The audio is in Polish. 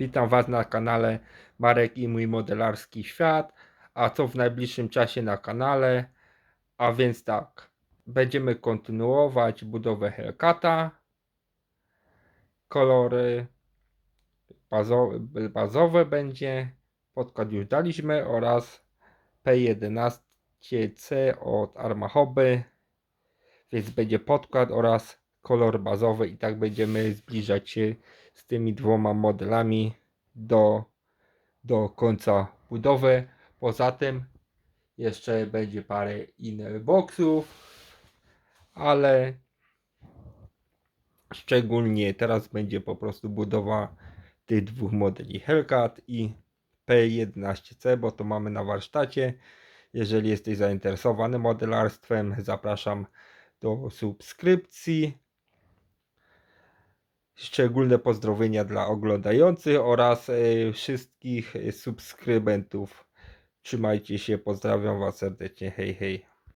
Witam Was na kanale Marek i mój modelarski świat. A co w najbliższym czasie na kanale? A więc tak, będziemy kontynuować budowę Hellcata. Kolory bazowe, bazowe będzie. Podkład już daliśmy oraz P11C od Arma Hobby. Więc będzie podkład oraz kolor bazowy i tak będziemy zbliżać się z tymi dwoma modelami do, do końca budowy. Poza tym jeszcze będzie parę innych boxów, ale szczególnie teraz będzie po prostu budowa tych dwóch modeli Hellcat i P11C, bo to mamy na warsztacie. Jeżeli jesteś zainteresowany modelarstwem, zapraszam do subskrypcji. Szczególne pozdrowienia dla oglądających oraz e, wszystkich subskrybentów. Trzymajcie się, pozdrawiam Was serdecznie. Hej, hej.